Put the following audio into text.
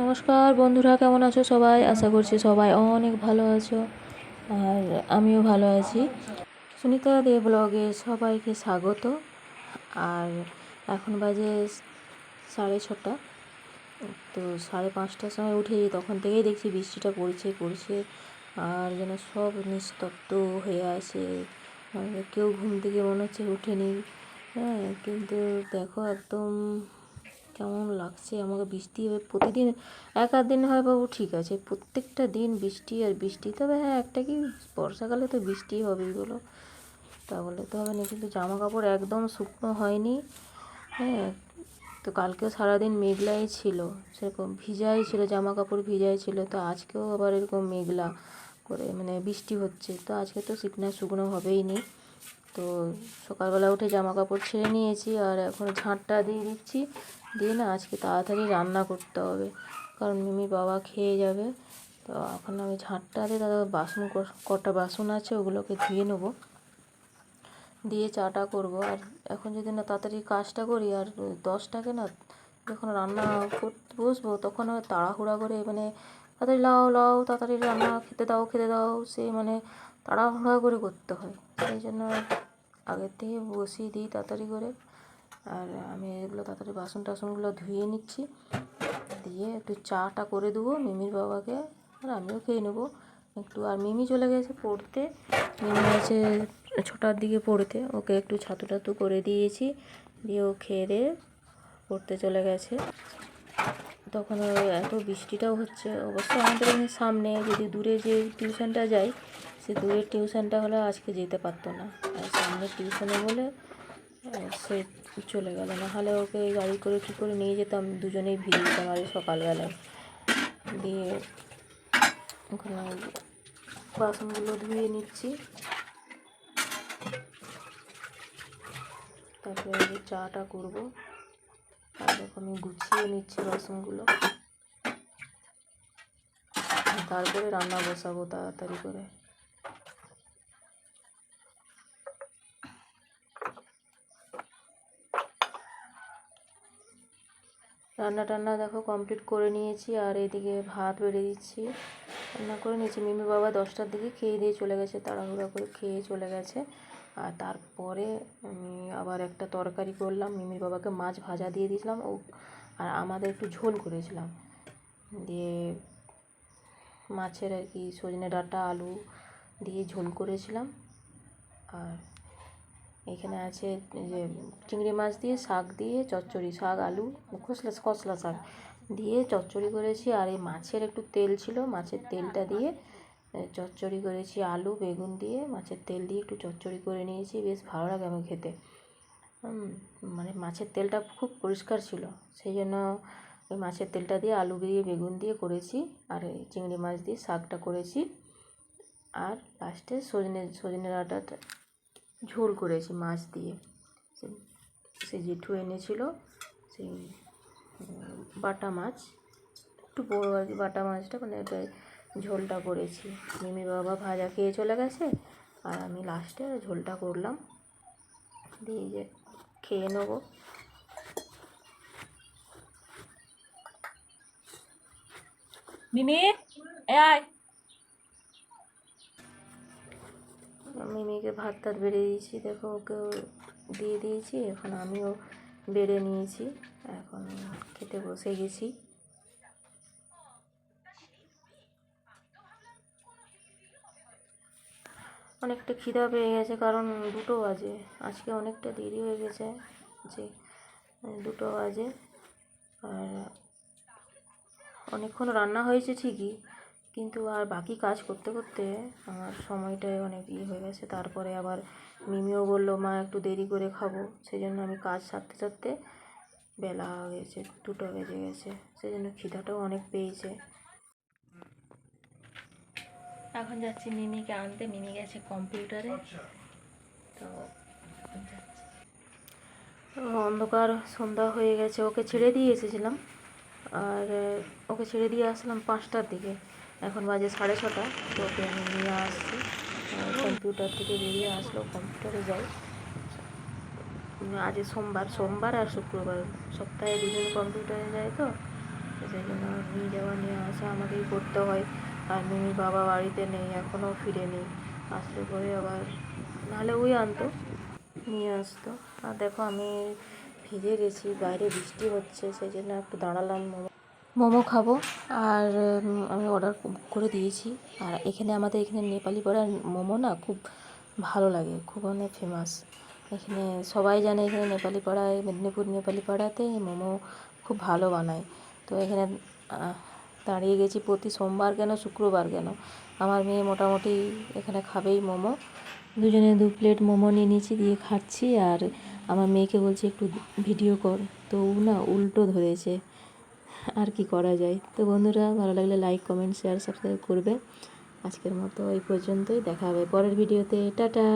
নমস্কার বন্ধুরা, কেমন আছো সবাই? আশা করছি সবাই অনেক ভালো আছো আর আমিও ভালো আছি। সুনিতা দে ব্লগে সবাইকে স্বাগত। আর এখন বাজে সাড়ে ছটা। তো সাড়ে পাঁচটার সময় উঠেছি তখন থেকেই দেখছি বৃষ্টিটা পড়ছে পড়ছে। আর যেন সব নিস্তব্ধ হয়ে আছে। কেউ ঘুম থেকে মনে হচ্ছে ওঠেনি হ্যাঁ কিন্তু দেখো একদম কেমন লাগছে? আমাকে বৃষ্টি হবে প্রতিদিন এক আধ দিন হয় বাবু ঠিক আছে, প্রত্যেকটা দিন বৃষ্টি আর বৃষ্টি। তবে হ্যাঁ একটা কি বর্ষাকালে তো বৃষ্টি হবেই বলো। তা বলে তো হবে না, কিন্তু জামা কাপড় একদম শুকনো হয়নি। হ্যাঁ তো কালকেও সারাদিন মেঘলাই ছিল, সেরকম ভিজাই ছিল জামা কাপড় ভিজাই ছিল, তো আজকেও আবার এরকম মেঘলা করে মানে বৃষ্টি হচ্ছে। তো আজকে তো শুকনো শুকনো হবেই নি। তো সকালবেলা উঠে জামা কাপড় ছেড়ে নিয়েছি, আর এখন ঝাঁটটা দিয়ে দিচ্ছি। দিয়ে না আজকে তাড়াতাড়ি রান্না করতে হবে। কারণ মিমি বাবা খেয়ে যাবে। তো এখন আমি ঝাঁটটা দিয়ে দাদা বাসন কটা বাসন আছে ওগুলোকে ধুয়ে নেব। দিয়ে চাটা করব। আর এখন যদি না তাড়াতাড়ি কাজটা করি, আর দশটাকে না যখন রান্না করতে বসবো, তখন তাড়াহুড়া করে মানে তাড়াতাড়ি লাও লাও, তাড়াতাড়ি রান্না, খেতে দাও খেতে দাও, সে মানে তাড়াহুড়া করে করতে হয়। সেই জন্য আগের থেকে বসিয়ে দিই তাড়াতাড়ি করে। আর আমি এগুলো তাড়াতাড়ি বাসন টাসনগুলো ধুয়ে নিচ্ছি। দিয়ে একটু চাটা করে দেবো মিমির বাবাকে আর আমিও খেয়ে নেব। একটু, আর মিমি চলে গেছে পড়তে। মিমি আছে ছটার দিকে পড়তে। ওকে একটু ছাতু টাতু করে দিয়েছি। দিয়ে ও খেয়ে দিয়ে পড়তে চলে গেছে। তখন এত বৃষ্টিটাও হচ্ছে। অবশ্য আমাদের সামনে যদি দূরে যে টিউশনটা যাই, সে দূরের টিউশনটা হলে আজকে যেতে পারতো না। আর সামনে টিউশনে বলে সে চলে গেল। না হলে ওকে গাড়ি করে কী করে নিয়ে যেতাম? দুজনেই ভিড় আর এই সকালবেলায়। দিয়ে ওখানে বাসনগুলো ধুয়ে নিচ্ছি। তারপরে চাটা করব। দেখো আমি গুছিয়ে নিচ্ছি বাসনগুলো। তারপরে রান্না বসাবো তাড়াতাড়ি করে। রান্না টান্না দেখো কমপ্লিট করে নিয়েছি আর এদিকে ভাত বেড়ে দিচ্ছি। রান্না করে নিয়েছি। মিমি বাবা দশটার দিকে খেয়ে দিয়ে চলে গেছে, তাড়াহুড়া করে খেয়ে চলে গেছে। আর তারপরে আমি আবার একটা তরকারি করলাম। মিমির বাবাকে মাছ ভাজা দিয়ে দিয়েছিলাম। ও আর আমাদের একটু ঝোল করেছিলাম। দিয়ে মাছের আর কি সজনে ডাঁটা, আলু দিয়ে ঝোল করেছিলাম। আর এখানে আছে যে চিংড়ি মাছ দিয়ে শাক দিয়ে চচ্চড়ি, শাক, আলু, খসলা খসলা শাক দিয়ে চচ্চড়ি করেছি। আর এই মাছের একটু তেল ছিল, মাছের তেলটা দিয়ে চচ্চড়ি করেছি আলু, বেগুন দিয়ে। মাছের তেল দিয়ে একটু চচ্চড়ি করে নিয়েছি, বেশ ভালো লাগে আমার খেতে। মানে মাছের তেলটা খুব পরিষ্কার ছিল, সেই জন্য ওই মাছের তেলটা দিয়ে আলু দিয়ে, বেগুন দিয়ে করেছি, আর চিংড়ি মাছ দিয়ে শাকটা করেছি। আর লাস্টে সজনে সজনে ডাঁটাটা ঝোল করেছি মাছ দিয়ে। সে জেঠু এনেছিল, সেই বাটা মাছ। একটু বড় আর কি বাটা মাছটা মানে এটা ঝোলটা করেছি। মিমি বাবা ভাজা খেয়ে চলে গেছে, আর আমি লাস্টে ঝোলটা করলাম। দিয়ে যে খেয়ে নেব। মিমি এ আয় মিমিকে ভাত টাত বেড়ে দিয়েছি, দেখো ওকে দিয়ে দিয়েছি, এখন আমিও বেড়ে নিয়েছি, এখন খেতে বসে গেছি। অনেকটা খিদা পেয়ে গেছে, কারণ দুটো বাজে, আজকে অনেকটা দেরি হয়ে গেছে, যে দুটো বাজে, আর অনেকক্ষণ রান্না হয়েছে ঠিকই কিন্তু আর বাকি কাজ করতে করতে আমার সময়টাই অনেক ইয়ে হয়ে গেছে। তারপরে আবার মিমিও বলল মা একটু দেরি করে খাব। সেই জন্য আমি কাজ সারতে সারতে বেলা হয়ে গেছে দুটো বেজে গেছে। সেই জন্য খিদাটাও অনেক পেয়েছে। এখন যাচ্ছি মিমিকে আনতে। মিমি গেছে কম্পিউটারে। তো অন্ধকার সন্ধ্যা হয়ে গেছে। ওকে ছেড়ে দিয়ে এসেছিলাম। আর ওকে ছেড়ে দিয়ে আসলাম পাঁচটার দিকে। এখন বাজে সাড়ে ছটা, তো আমি নিয়ে আসছি। কম্পিউটার থেকে বেরিয়ে আসলো কম্পিউটারে যাই। আজ সোমবার সোমবার আর শুক্রবার। সপ্তাহে দুদিন কম্পিউটারে যায় তো সেই জন্য নিয়ে যাওয়া, নিয়ে আসা আমাকেই করতে হয়। আর মিমির বাবা বাড়িতে নেই এখনও ফিরেনি। আসলে পরে আবার নাহলে ওই আনতো, নিয়ে আসতো। আর দেখো আমি ভিজে গেছি, বাইরে বৃষ্টি হচ্ছে, সেই জন্য একটু দাঁড়ালাম। মোমো খাব। আর আমি অর্ডার করে দিয়েছি। আর এখানে আমাদের এখানে নেপালি পাড়ার মোমো না খুব ভালো লাগে, খুব অনেক ফেমাস এখানে সবাই জানে এখানে নেপালি পাড়ায় মেদিনীপুর নেপালি পাড়াতে মোমো খুব ভালো বানায়। তো এখানে দাঁড়িয়ে গেছি প্রতি সোমবার কেন, শুক্রবার কেন? আমার মেয়ে মোটামুটি এখানে খাবেই মোমো। দুজনে দু প্লেট মোমো নিয়ে নিয়েছি, দিয়ে খাচ্ছি। আর আমার মেয়েকে বলছি একটু ভিডিও কর। তো ও না উল্টো ধরেছে। আর কি করা যায়। তো বন্ধুরা, ভালো লাগলে লাইক কমেন্ট শেয়ার সাবস্ক্রাইব করবে। আজকের মতো এই পর্যন্তই, দেখা হবে পরের ভিডিওতে টাটা!